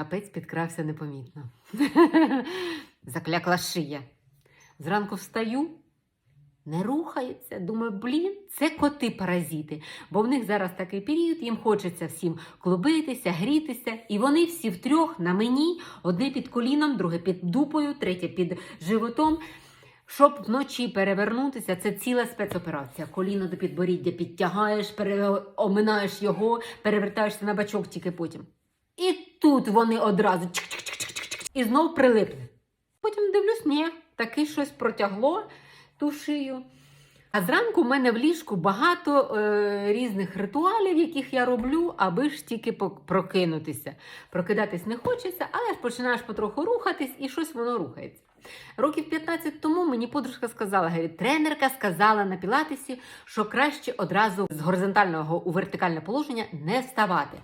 Капець підкрався непомітно. Заклякла шия. Зранку встаю, не рухається. Думаю, блін, це коти-паразити. Бо в них зараз такий період, їм хочеться всім клубитися, грітися. І вони всі втрьох на мені, одне під коліном, друге під дупою, третє під животом. Щоб вночі перевернутися, це ціла спецоперація. Коліно до підборіддя підтягаєш, пере... оминаєш його, перевертаєшся на бачок тільки потім. І тут вони одразу і знов прилипли. Потім дивлюсь, ні, таки щось протягло ту шию. А зранку в мене в ліжку багато е, різних ритуалів, яких я роблю, аби ж тільки прокинутися. Прокидатись не хочеться, але ж починаєш потроху рухатись, і щось воно рухається. Років 15 тому мені подружка сказала, говорить, тренерка сказала на пілатесі, що краще одразу з горизонтального у вертикальне положення не вставати.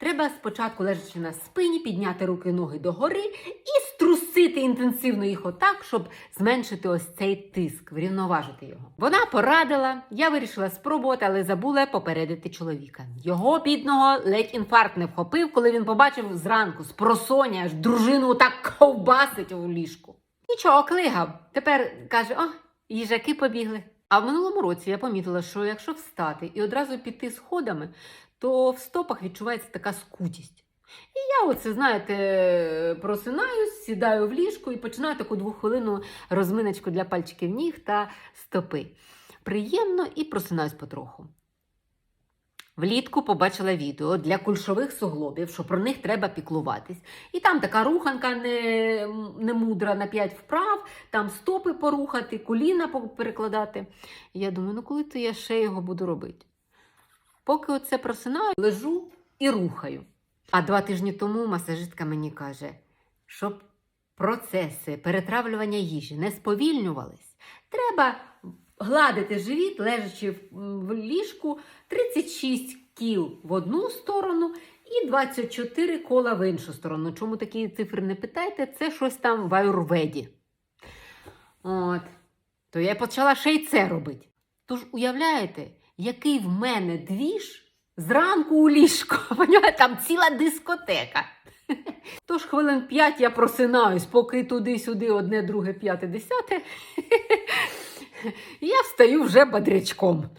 Треба спочатку, лежачи на спині, підняти руки ноги догори і струсити інтенсивно їх отак, щоб зменшити ось цей тиск, врівноважити його. Вона порадила, я вирішила спробувати, але забула попередити чоловіка. Його бідного ледь інфаркт не вхопив, коли він побачив зранку з просоня аж дружину так ковбасить у ліжку. Нічого, клигав. Тепер каже: о, їжаки побігли. А в минулому році я помітила, що якщо встати і одразу піти сходами, то в стопах відчувається така скутість. І я, оце, знаєте, просинаюсь, сідаю в ліжку і починаю таку двохвилинну розминочку для пальчиків ніг та стопи. Приємно і просинаюсь потроху. Влітку побачила відео для кульшових суглобів, що про них треба піклуватись. І там така руханка не, не мудра на 5 вправ, там стопи порухати, коліна перекладати. Я думаю, ну коли то я ще його буду робити? Поки оце просинаю, лежу і рухаю. А два тижні тому масажистка мені каже, щоб процеси перетравлювання їжі не сповільнювались, треба гладити живіт, лежачи в, ліжку 36 кіл в одну сторону і 24 кола в іншу сторону. Чому такі цифри не питайте? Це щось там в аюрведі. От. То я почала ще й це робити. Тож уявляєте, який в мене двіж зранку у ліжку. Понімаєте, Там ціла дискотека. Тож хвилин п'ять я просинаюсь, поки туди-сюди одне, друге, п'яте, десяте. Я встаю вже бодрячком.